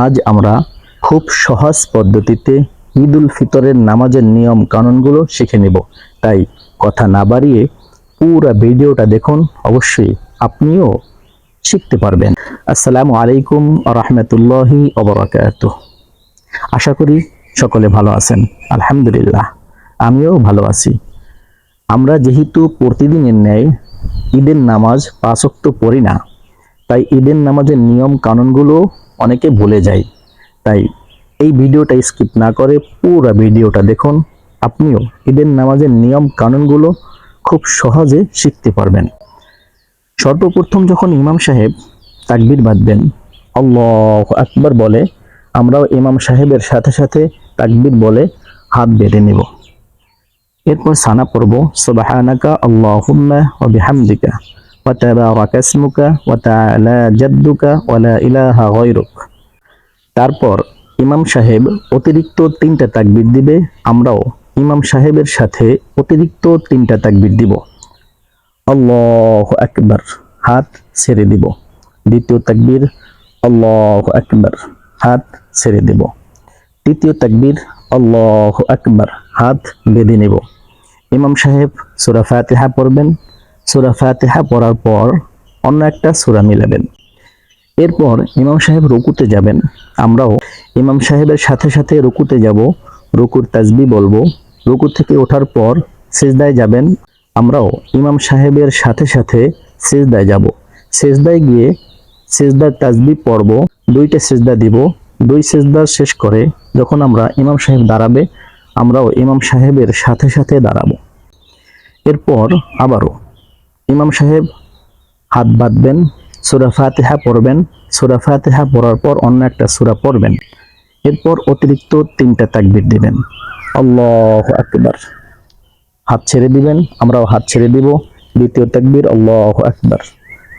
আজ আমরা খুব সহজ পদ্ধতিতে ঈদ উল ফিতরের নামাজের নিয়ম কানুনগুলো শিখে নেব। তাই কথা না বাড়িয়ে পুরো ভিডিওটা দেখুন, অবশ্যই আপনিও শিখতে পারবেন। আসসালামু আলাইকুম রহমতুল্লাহি অবরাকাত আশা করি সকলে ভালো আছেন, আলহামদুলিল্লাহ, আমিও ভালো আছি। আমরা যেহেতু প্রতিদিনের ন্যায় ঈদের নামাজ পাঁচক্ত পড়ি না, তাই ঈদের নামাজের নিয়ম কানুনগুলো অনেকে ভুলে যায়। তাই এই ভিডিওটা স্কিপ না করে পুরো ভিডিওটা দেখুন। আপনিও ঈদের নামাজের নিয়ম কানুনগুলো খুব সহজে শিখতে পারবেন। সর্বপ্রথম যখন ইমাম সাহেব তাকবির বাঁধবেন, আল্লাহ আকবার বলে, আমরাও ইমাম সাহেবের সাথে সাথে তাকবির বলে হাত বেঁধে নেব। এরপর সানা পড়ব, সুবহানাকা আল্লাহুম্মা ওয়া বিহামদিকা। ইলাহা তারপর ইমাম সাহেব অতিরিক্ত তিনটা তাকবির দিবে, আমরাও ইমাম সাহেবের সাথে অতিরিক্ত তিনটা তাকবির দিব। আল্লাহ আকবার, হাত ছেড়ে দিব। দ্বিতীয় তাকবির, আল্লাহ আকবার, হাত ছেড়ে দিব। তৃতীয় তাকবির, আল্লাহ আকবার, হাত বেঁধে নেব। ইমাম সাহেব সুরা ফাতিহা পড়বেন। সুরা ফাতিহা পড়ার পর অন্য একটা সুরা মিলাবেন। এরপর ইমাম সাহেব রুকুতে যাবেন। আমরাও ইমাম সাহেবের সাথে সাথে রুকুতে যাব, রুকুর তাজবি বলব। রুকু থেকে ওঠার পর সেজদায় যাবেন। আমরাও ইমাম সাহেবের সাথে সাথে সেজদায় যাব। সেজদায় গিয়ে সেজদার তাজবি পড়ব, দুইটা সেজদা দিব। দুই সেজদা শেষ করে যখন আমরা ইমাম সাহেব দাঁড়াবে, আমরাও ইমাম সাহেবের সাথে সাথে দাঁড়াবো। এরপর আবারও ইমাম সাহেব হাত বাঁধবেন, সুরা ফাতিহা পড়বেন। সুরা ফাতিহা পড়ার পর অন্য একটা সুরা পড়বেন। এরপর অতিরিক্ত তিনটা তাকবির দিবেন। আল্লাহ আকবার। হাত ছেড়ে দিবেন, আমরাও হাত ছেড়ে দিব। দ্বিতীয় তাকবির, আল্লাহ আকবার।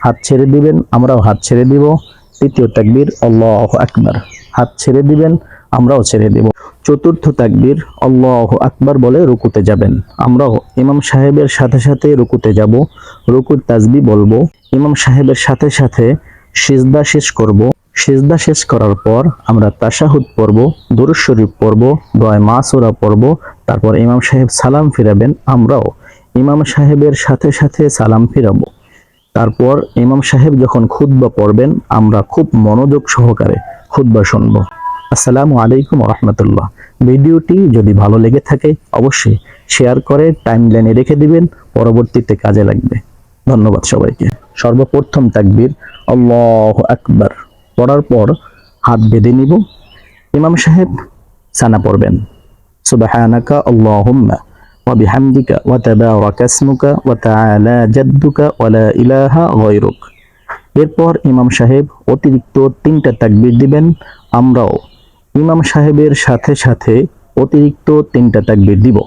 হাত ছেড়ে দিবেন, আমরাও হাত ছেড়ে দিব। তৃতীয় তাকবির, আল্লাহ আকবার। হাত ছেড়ে দিবেন, আমরাও ছেড়ে দিব। চতুর্থ তাকবির, আল্লাহ আকবার বলে রুকুতে যাবেন। আমরাও ইমাম সাহেবের সাথে সাথে রুকুতে যাব, রুকুর তাজবি বলব। ইমাম সাহেবের সাথে সাথে সিজদা শেষ করব। সিজদা শেষ করার পর আমরা তাশাহুদ পড়ব, দুরুদ শরীফ পড়ব দয় মাসুরা পড়ব, তারপর ইমাম সাহেব সালাম ফিরাবেন, আমরাও ইমাম সাহেবের সাথে সাথে সালাম ফিরাবো। তারপর ইমাম সাহেব যখন খুতবা পড়বেন, আমরা খুব মনোযোগ সহকারে খুতবা শুনব। আসসালামু আলাইকুম রহমতুল্লাহ ভিডিওটি যদি ভালো লেগে থাকে, অবশ্যই শেয়ার করে টাইম লাইনে রেখে দিবেন, পরবর্তীতে কাজে লাগবে। ধন্যবাদ সবাইকে। সর্বপ্রথম তাকবীর, আল্লাহ আকবার। পড়ার পর হাত বেঁধে নিব। ইমাম সাহেব সানা পড়বেন। সুবহানাকা আল্লাহুম্মা ওয়া বিহামদিকা ওয়া তাবারাকা ইসমুকা ওয়া তাআলা জাদ্দুকা ইলাহা এরপর ইমাম সাহেব অতিরিক্ত তিনটা তাকবীর দিবেন। আমরাও ইমাম সাহেবের সাথে সাথে অতিরিক্ত তিনটা তাকবির দিব।